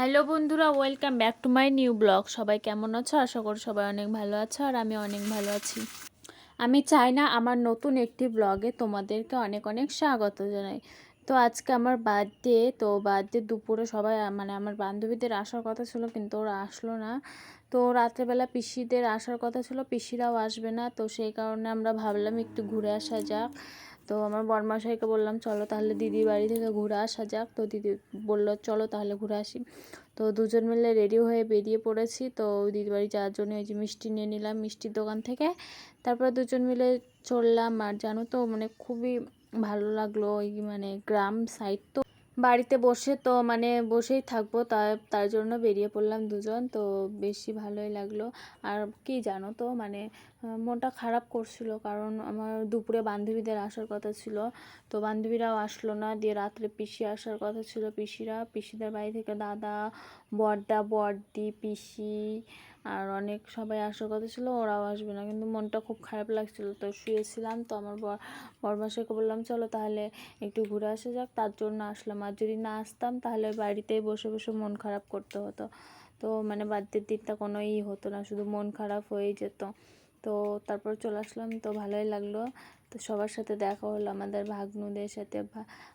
Hello বন্ধুরা, welcome back to my new blog. সবাই কেমন আছো? আশা করি সবাই অনেক ভালো আছো আর আমি অনেক ভালো আছি। আমি চাই না আমার নতুন একটি ব্লগে তোমাদেরকে অনেক অনেক স্বাগত জানাই। তো আজকে আমার বার্থডে, তো বার্থডে দুপুরে সবাই মানে আমার বান্ধবীদের আসার কথা ছিল কিন্তু ওরা আসলো না। তো রাত্রেবেলা পিসিদের আসার কথা ছিল, পিসিরাও আসবে না। তো সেই কারণে আমরা ভাবলাম একটু ঘুরে আসা যাক। তো আমার বরমাশাইকে বললাম, চলো তাহলে দিদির বাড়ি থেকে ঘুরে আসা যাক। তো দিদি বলল, চলো তাহলে ঘুরে আসি। তো দুজন মিলে রেডি হয়ে বেরিয়ে পড়েছি। তো দিদির বাড়ি যাওয়ার জন্য ওই যে মিষ্টি নিয়ে নিলাম মিষ্টির দোকান থেকে। তারপরে দুজন মিলে চললাম। আর জানো তো মানে খুবই ভালো লাগল ওই মানে গ্রাম সাইড তো। বাড়িতে বসে তো মানে বসেই থাকব তার তার জন্য বেরিয়ে পড়লাম দুজন, তো বেশি ভালোই লাগল। আর কি জানো তো মানে মনটা খারাপ করছিল, কারণ আমার দুপুরে বান্ধবীদের আসার কথা ছিল, তো বান্ধবীরাও আসলো না, দিয়ে রাত্রে পিসি আসার কথা ছিল পিসিরা, পিসিদের বাড়ি থেকে দাদা বড়দা বড়দি পিসি আর অনেক সবাই আসার কথা ছিল, ওরাও আসবে না। কিন্তু মনটা খুব খারাপ লাগছিল, তো শুয়েছিলাম। তো আমার বর, বরমাসাকে বললাম, চলো তাহলে একটু ঘুরে আসা যাক। তার জন্য আসলাম। আর যদি না আসতাম, তাহলে বাড়িতেই বসে বসে মন খারাপ করতে হতো। তো মানে বার্থডের দিনটা কোনো ই হতো না, শুধু মন খারাপ হয়েই যেত। তো তারপর চলে আসলাম, তো ভালোই লাগল। তো সবার সাথে দেখা হলো, আমাদের ভাগ্নুদের সাথে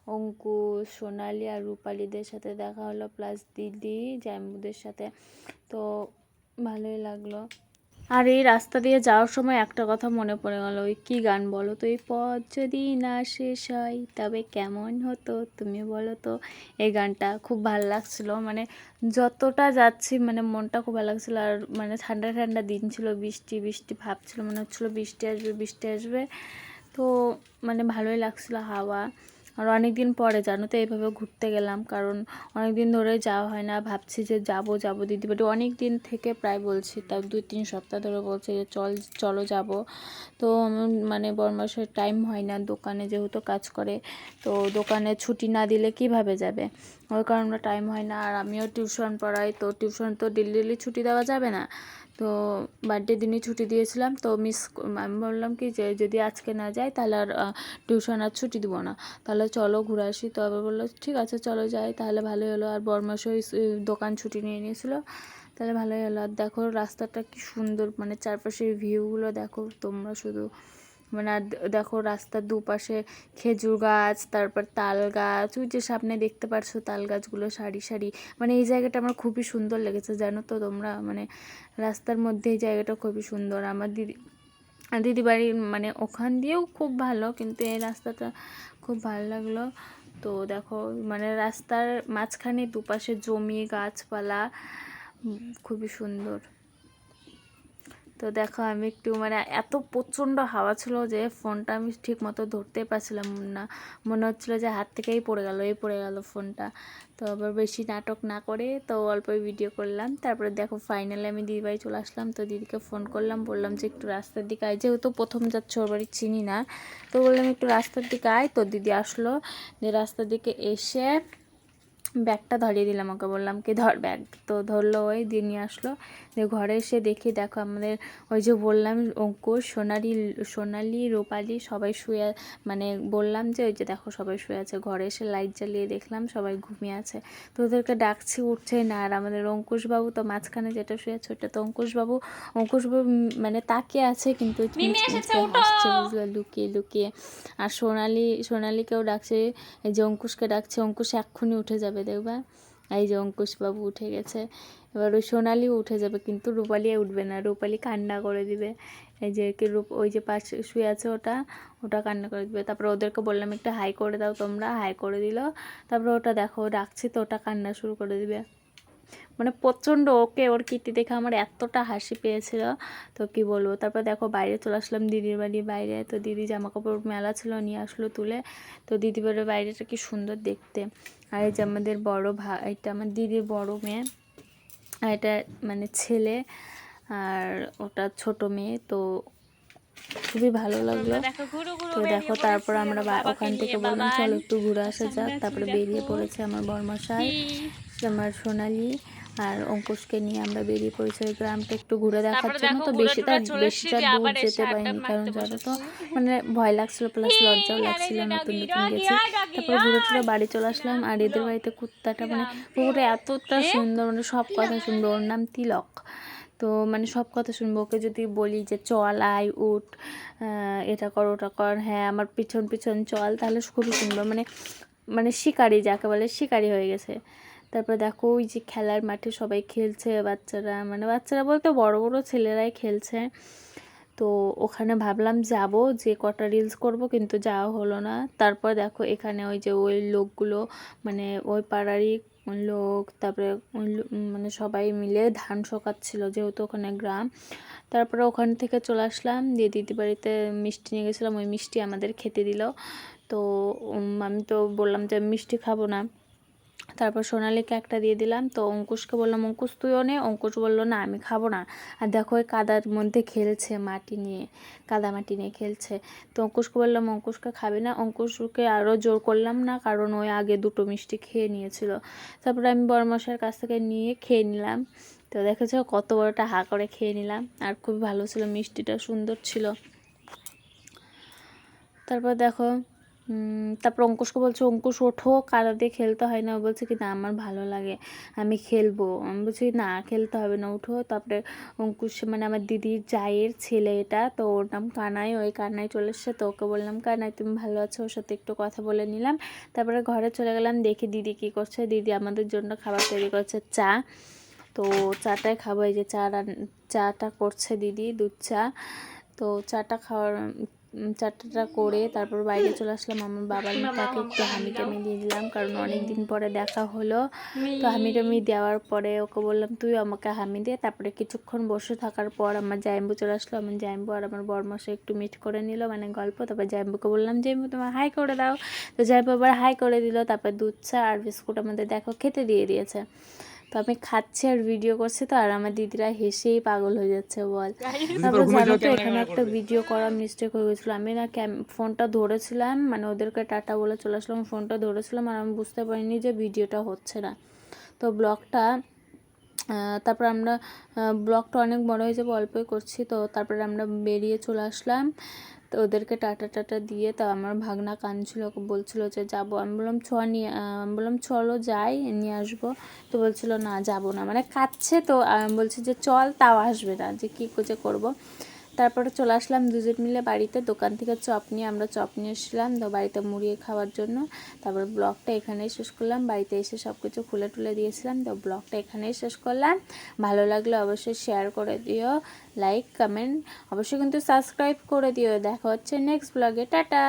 অঙ্কুশ সোনালি আর রূপালীদের সাথে দেখা হলো, প্লাস দিদি জাম্বুদের সাথে। তো ভালোই লাগল। আর এই রাস্তা দিয়ে যাওয়ার সময় একটা কথা মনে পড়ে গেল, ওই কী গান বলো তো? এই পথ যদি না শেষ হয়, তবে কেমন হতো? তুমি বলো তো? এই গানটা খুব ভালো লাগছিল। মানে যতটা যাচ্ছি মানে মনটা খুব ভালো লাগছিল। আর মানে ঠান্ডা ঠান্ডা দিন ছিল, বৃষ্টি বৃষ্টি ভাব ছিল, মনে হচ্ছিল বৃষ্টি আসবে বৃষ্টি আসবে। তো মানে ভালোই লাগছিল হাওয়া। আর অনেক দিন পরে, জানো তো এইভাবে ঘুরতে গেলাম। কারণ অনেক দিন ধরে যাওয়া হয় না, ভাবছি যে যাব যাব দিদি। বাড়ি অনেক দিন থেকে প্রায় বলছি, তাও দুই তিন সপ্তাহ ধরে বলছে যে চল, চলো যাব। তো মানে বরমাসের টাইম হয় না, দোকানে যেহেতু কাজ করে, তো দোকানে ছুটি না দিলে কীভাবে যাবে? ওই কারণে টাইম হয় না। আর আমিও টিউশন পড়াই, তো টিউশন তো ডেলি ডেলি ছুটি দেওয়া যাবে না? তো বার্থডে দিনই ছুটি দিয়েছিলাম, তো মিস আমি বললাম কি যে যদি আজকে না যাই তাহলে আর টিউশন আর ছুটি দিব না। তাহলে চলো ঘুরে আসি। তো আবার বলল, ঠিক আছে, চলো যাই। তাহলে ভালোই হলো। আর বরমাসই দোকান ছুটি নিয়ে নিয়েছিলো। তাহলে ভালোই হলো। আর দেখো রাস্তাটা কি সুন্দর মানে চারপাশের ভিউগুলো দেখো, তোমরা শুধু মানে দেখো রাস্তার দুপাশে খেজুর গাছ, তারপর তাল গাছ, ওই যে সামনে দেখতে পারছ তাল গাছগুলো সারি সারি। মানে এই জায়গাটা আমার খুবই সুন্দর লেগেছে, জানো তো তোমরা? মানে রাস্তার মধ্যে এই জায়গাটা খুবই সুন্দর। আমার দিদি দিদি বাড়ি মানে ওখান দিয়েও খুব ভালো, কিন্তু এই রাস্তাটা খুব ভালো লাগল। তো দেখো মানে রাস্তার মাঝখানে দুপাশে জমি, গাছপালা খুবই সুন্দর। তো দেখো আমি একটু মানে এত প্রচণ্ড হাওয়া ছিল যে ফোনটা আমি ঠিক মতো ধরতে পারছিলাম না। মনে হচ্ছিল যে হাত থেকেই পড়ে গেল, এই পড়ে গেল ফোনটা। তো আবার বেশি নাটক না করে তো অল্পই ভিডিও করলাম। তারপরে দেখো ফাইনালি আমি দিদিবাড়ি চলে আসলাম। তো দিদিকে ফোন করলাম, বললাম যে একটু রাস্তার দিকে আয়। যেহেতু প্রথম যাচ্ছে, ওর বাড়ি চিনি না। তো বললাম একটু রাস্তার দিকে আয়। তো দিদি আসলো যে রাস্তার দিকে এসে ব্যাগটা ধরিয়ে দিলাম ওকে বললাম কি ধর ব্যাগ। তো ধরলো ওই দিয়ে নিয়ে আসলো। দিয়ে ঘরে এসে দেখি দেখো আমাদের ওই যে বললাম অঙ্কুশ সোনালি সোনালি রূপালি সবাই শুয়ে মানে বললাম যে ওই যে দেখো সবাই শুয়ে আছে। ঘরে এসে লাইট জ্বালিয়ে দেখলাম সবাই ঘুমিয়ে আছে। তো ওদেরকে ডাকছি উঠছে না। আর আমাদের অঙ্কুশবাবু তো মাঝখানে যেটা শুয়ে আছে ওটা তো অঙ্কুশবাবু। অঙ্কুশবাবু মানে তাকে আছে কিন্তু হাসছে বুঝলে লুকিয়ে লুকিয়ে। আর সোনালি সোনালিকেও ডাকছে এই যে অঙ্কুশকে ডাকছে অঙ্কুশ এক্ষুনি উঠে যাবে দেখবা। এই যে অঙ্কুশবাবু উঠে গেছে। এবার ওই সোনালিও উঠে যাবে, কিন্তু রূপালি উঠবে না। রূপালি কান্না করে দিবে। এই যে কি রূপ, ওই যে পাশে শুয়ে আছে ওটা ওটা কান্না করে দিবে। তারপরে ওদেরকে বললাম, একটু হাই করে দাও তোমরা, হাই করে দিল। তারপরে ওটা দেখো ডাকছি তো, ওটা কান্না শুরু করে দিবে। মানে প্রচণ্ড ওকে ওর কীর্তি দেখে আমার এতটা হাসি পেয়েছিল। তো কি বলব? তারপর দেখো, বাইরে চলে আসলাম দিদির বাড়ি। বাইরে তো দিদি জামা কাপড় মেলা ছিল, নিয়ে আসলো তুলে। তো দিদি বাড়ির বাইরেটা কি সুন্দর দেখতে। আর এই যে আমাদের বড় ভাই এটা আমার দিদির বড় মেয়ে আর এটা মানে ছেলে আর ওটা ছোট মেয়ে তো খুবই ভালো লাগল। তো দেখো তারপর আমরা ওখান থেকে বললাম চলো একটু ঘুরে আসা যাক। তারপরে বেরিয়ে পড়েছে আমার বর্মশাই আমার সোনালি। আর অঙ্কুশকে নিয়ে আমরা বেরিয়ে পড়েছি ওই গ্রামটা একটু ঘুরে দেখার জন্য তো বেশি এসেছি, বেশিটা দূর যেতে পারিনি কারণ যারা তো মানে ভয় লাগছিল প্লাস লজ্জাও লাগছিল নতুন নতুন গেছি তারপর ঘুরে টুরে বাড়ি চলে আসলাম আর এদের বাড়িতে কুত্তাটা মানে পুরো এতটা সুন্দর মানে সব কথা শুনব ওর নাম তিলক তো মানে সব কথা শুনব ওকে যদি বলি যে চল আয় উঠ এটা কর ওটা কর হ্যাঁ আমার পিছন পিছন চল তাহলে খুবই সুন্দর মানে মানে শিকারি যাকে বলে শিকারি হয়ে গেছে তারপর দেখো ওই যে খেলার মাঠে সবাই খেলছে, বাচ্চারা মানে বাচ্চারা বলতে বড় বড় ছেলেরাই খেলছে। তো ওখানে ভাবলাম যাব, যে কটা রিলস করব, কিন্তু যাওয়া হলো না। তারপর দেখো এখানে ওই যে ওই লোকগুলো মানে ওই পাড়ারই লোক, তারপরে মানে সবাই মিলে ধান শোকাচ্ছিল যেহেতু ওখানে গ্রাম। তারপরে ওখান থেকে চলে আসলাম, দিয়ে দিদি বাড়িতে মিষ্টি নিয়ে গেছিলাম, ওই মিষ্টি আমাদের খেতে দিল। তো আমি তো বললাম যে মিষ্টি খাব না। তারপর সোনালিকে একটা দিয়ে দিলাম। তো অঙ্কুশকে বললাম, অঙ্কুশ তুইও নে। অঙ্কুশ বলল, না, আমি খাব না। আর দেখো ওই কাদার মধ্যে খেলছে মাটি নিয়ে, কাদা মাটি নিয়ে খেলছে। তো অঙ্কুশকে বললাম, অঙ্কুশকে খাবে না। অঙ্কুশকে আরও জোর করলাম না, কারণ ওই আগে দুটো মিষ্টি খেয়ে নিয়েছিল। তারপরে আমি বড়মশাইয়ের কাছ থেকে নিয়ে খেয়ে নিলাম। তো দেখেছ কত বড়টা হা করে খেয়ে নিলাম। আর খুবই ভালো ছিল, মিষ্টিটা সুন্দর ছিল। তারপর দেখো তারপর অঙ্কুশকে বলছে, অঙ্কুশ, ওঠো দিয়ে খেলতে হয় না? বলছে কি, না, আমার ভালো লাগে, আমি খেলব। আমি বলছি, না, খেলতে হবে না উঠো তারপরে অঙ্কুশ মানে আমার দিদির জায়ের ছেলে এটা, তো ওর নাম কানাই, ওই কানাই চলে এসছে, তো ওকে বললাম, কানাই, তুমি ভালো আছো? ওর সাথে একটু কথা বলে নিলাম। তারপরে ঘরে চলে গেলাম, দেখি দিদি কী করছে। দিদি আমাদের জন্য খাবার তৈরি করছে, চা। তো চাটাই খাব, এই যে চা চাটা করছে দিদি, দুধ চা। তো চাটা খাওয়ার চাটা করে তারপর বাইরে চলে আসলাম আমার বাবার তাকে একটু হামি টামি দিয়ে দিলাম কারণ অনেক দিন পরে দেখা হলো। তো হামি টামি দেওয়ার পরে ওকে বললাম তুই আমাকে হামি দে। তারপরে কিছুক্ষণ বসে থাকার পর আমার জাইম্বু চলে আসলো। আমার জাইম্বু আর আমার বরমাসে একটু মিট করে নিল মানে গল্প। তারপর জাইম্বুকে বললাম জাইম্বু তোমার হাই করে দাও। তো জাইম্বু আবার হাই করে দিল। তারপর দুধ চা আর বিস্কুট আমাদের দেখো খেতে দিয়ে দিয়েছে। তো আমি খাচ্ছি আর ভিডিও করছি তো আর আমার দিদিরা হেসেই পাগল হয়ে যাচ্ছে বল। তারপর জানো তো এখানে একটা ভিডিও করা মিস্টেক হয়ে গেছিল। আমি না ক্যাম ফোনটা ধরেছিলাম মানে ওদেরকে টাটা বলে চলে আসলাম ফোনটা ধরেছিলাম আর আমি বুঝতে পারিনি যে ভিডিওটা হচ্ছে না। তো ব্লগটা তারপর আমরা ব্লগটা অনেক বড় হয়ে যাবে অল্পই করছি তো তারপরে আমরা বেরিয়ে চলে আসলাম। তো ওদেরকে টাটা টাটা দিয়ে তা আমার ভাগনা কাঁদছিল ওকে বলছিল যে যাব। আমি বললাম, ছ, নিয়ে আমি বললাম, চলো যাই, নিয়ে আসব। তো বলছিল, না, যাব না। মানে কাঁদছে তো, আমি বলছি যে, চল, তাও আসবে না। যে কী যে করব। তারপরে চলে আসলাম দুজন মিলে বাড়িতে। দোকান থেকে চপ নিয়ে আমরা চপ নিয়ে এসেছিলাম। তো বাড়িতে মুড়িয়ে খাওয়ার জন্য তারপর ব্লগটা এখানেই শেষ করলাম। বাড়িতে এসে সব কিছু খুলে টুলে দিয়েছিলাম। তো ব্লগটা এখানেই শেষ করলাম। ভালো লাগলে অবশ্যই শেয়ার করে দিও লাইক কমেন্ট অবশ্যই কিন্তু সাবস্ক্রাইব করে দিও। দেখা হচ্ছে নেক্সট ব্লগে টাটা!